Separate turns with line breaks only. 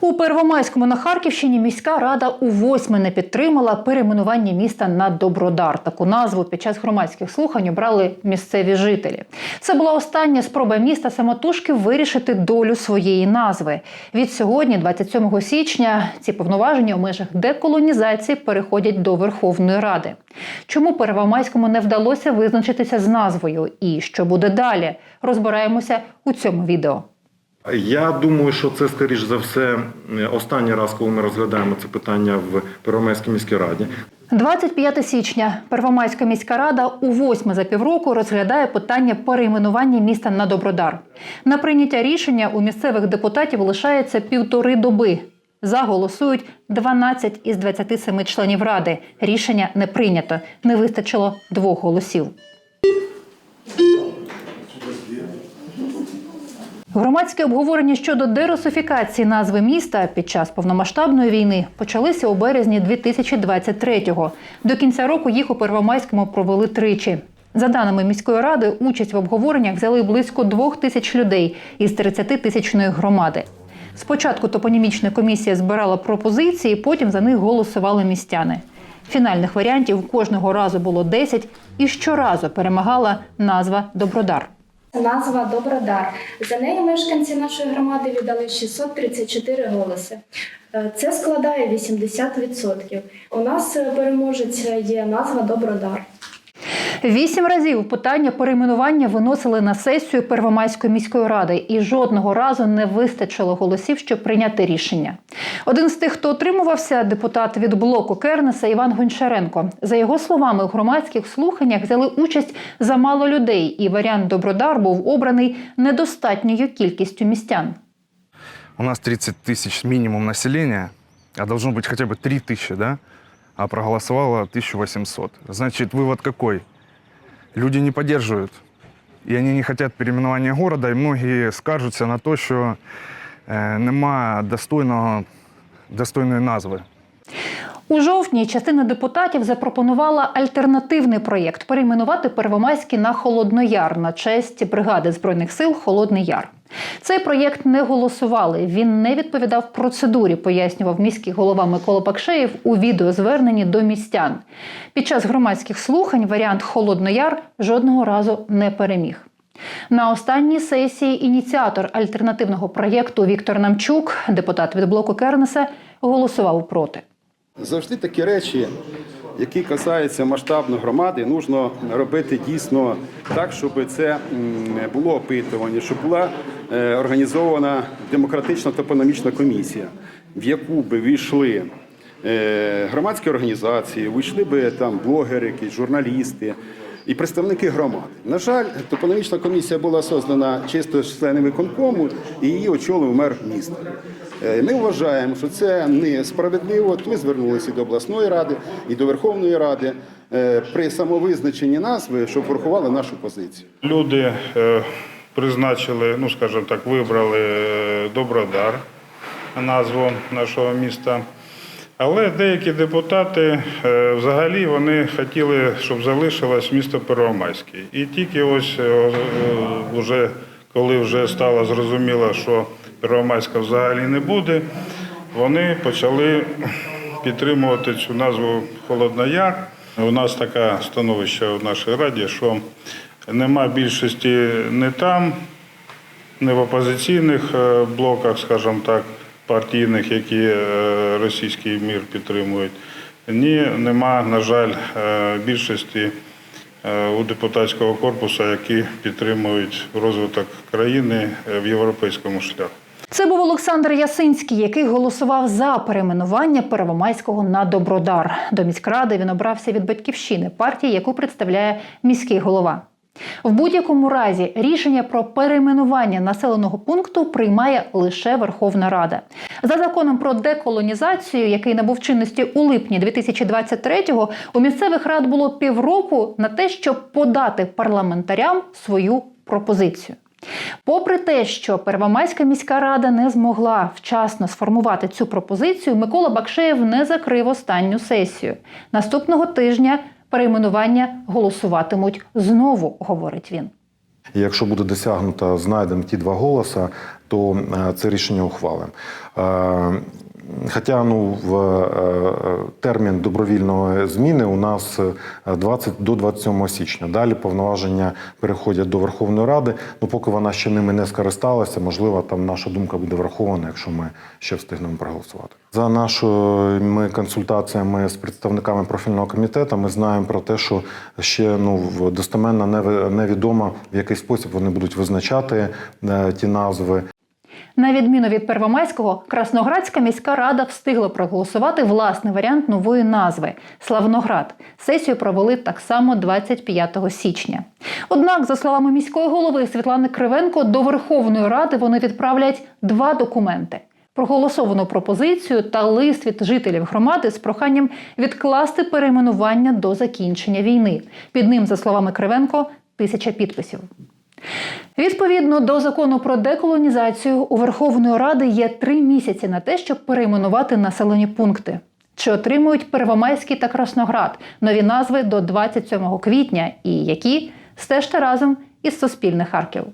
У Первомайському на Харківщині міська рада у восьме не підтримала перейменування міста на Добродар. Таку назву під час громадських слухань обрали місцеві жителі. Це була остання спроба міста самотужки вирішити долю своєї назви. Від сьогодні, 27 січня, ці повноваження у межах деколонізації переходять до Верховної Ради. Чому Первомайському не вдалося визначитися з назвою і що буде далі? Розбираємося у цьому відео.
Я думаю, що це, скоріш за все, останній раз, коли ми розглядаємо це питання в Первомайській міській раді.
25 січня Первомайська міська рада у восьме за півроку розглядає питання перейменування міста на Добродар. На прийняття рішення у місцевих депутатів лишається півтори доби. За голосують 12 із 27 членів ради. Рішення не прийнято. Не вистачило двох голосів. Громадське обговорення щодо дерусифікації назви міста під час повномасштабної війни почалися у березні 2023-го. До кінця року їх у Первомайському провели тричі. За даними міської ради, участь в обговореннях взяли близько двох тисяч людей із 30 тисячної громади. Спочатку топонімічна комісія збирала пропозиції, потім за них голосували містяни. Фінальних варіантів кожного разу було 10, і щоразу перемагала назва Добродар.
Назва Добродар. За неї мешканці нашої громади віддали 634 голоси. Е, Це складає 80%. У нас е, переможець є назва Добродар.
Вісім разів питання перейменування виносили на сесію Первомайської міської ради, і жодного разу не вистачило голосів, щоб прийняти рішення. Один з тих, хто отримувався, депутат від блоку Кернеса Іван Гончаренко. За його словами, у громадських слуханнях взяли участь замало людей, і варіант Добродар був обраний недостатньою кількістю містян.
У нас 30 тысяч минимум населения, а должно быть хотя бы 3 тысячи, да? А проголосовало 1800. Значит, вывод какой? Люди не поддерживают. И они не хотят переименования города, и многие скаржаться на то, що е, нема достойного, достойної назви.
У жовтні частина депутатів запропонувала альтернативний проєкт перейменувати Первомайський на Холоднояр на честь бригади збройних сил Холодний Яр. Цей проєкт не голосували. Він не відповідав процедурі, пояснював міський голова Микола Пакшеєв у відеозверненні до містян. Під час громадських слухань варіант Холоднояр жодного разу не переміг. На останній сесії ініціатор альтернативного проєкту Віктор Намчук, депутат від блоку Кернеса, голосував проти.
Завжди такі речі, які касаються масштабної громади, нужно робити дійсно так, щоб це було опитування, щоб була організована демократична топономічна комісія, в яку би війшли е, громадські організації, вийшли би там блогери, якісь журналісти. І представники громад. На жаль, топономічна комісія була создана чисто членами виконкому, і її очолив мер міста. Е, Ми вважаємо, що це несправедливо. Ми звернулися і до обласної ради, і до Верховної Ради е, при самовизначенні назви, щоб врахували нашу позицію.
Люди е, призначили, ну скажімо так, вибрали е, Добродар, назву нашого міста. Але деякі депутати е, взагалі вони хотіли, щоб залишилось місто Первомайське. І тільки ось е, уже, коли вже стало зрозуміло, що Первомайська взагалі не буде, вони почали підтримувати цю назву Холоднояр. У нас таке становище в нашій раді, що нема більшості не там, не в опозиційних е, блоках, скажімо так, партійних, які е, російський мір підтримують. Ні, нема, на жаль, е, більшості у депутатського корпусу, які підтримують розвиток країни в європейському шляху.
Це був Олександр Ясинський, який голосував за перейменування Первомайського на Добродар. До міськради він обрався від батьківщини партії, яку представляє міський голова. В будь-якому разі рішення про перейменування населеного пункту приймає лише Верховна Рада. За законом про деколонізацію, який набув чинності у липні 2023-го, у місцевих рад було півроку на те, щоб подати парламентарям свою пропозицію. Попри те, що Первомайська міська рада не змогла вчасно сформувати цю пропозицію, Микола Бакшеєв не закрив останню сесію. Наступного тижня перейменування голосуватимуть знову, говорить він.
Якщо буде досягнуто знайдемо ті два голоса, то е, це рішення ухвалимо. Е, Хоча ну, в е, е, термін добровільної зміни у нас е, 20 до 27 січня. Далі повноваження переходять до Верховної Ради. Ну, поки вона ще ними не скористалася, можливо, там наша думка буде врахована, якщо ми ще встигнемо проголосувати. За нашими консультаціями з представниками профільного комітету, ми знаємо про те, що ще ну достеменно невідомо в який спосіб вони будуть визначати е, ті назви.
На відміну від Первомайського, Красноградська міська рада встигла проголосувати власний варіант нової назви Славноград. Сесію провели так само 25 січня. Однак, за словами міської голови Світлани Кривенко, до Верховної Ради вони відправлять два документи. Проголосовану пропозицію та лист від жителів громади з проханням відкласти перейменування до закінчення війни. Під ним, за словами Кривенко, тисяча підписів. Відповідно до закону про деколонізацію, у Верховної Ради є три місяці на те, щоб перейменувати населені пункти. Чи отримують Первомайський та Красноград нові назви до 27 квітня і які стежте разом із Суспільних Харків.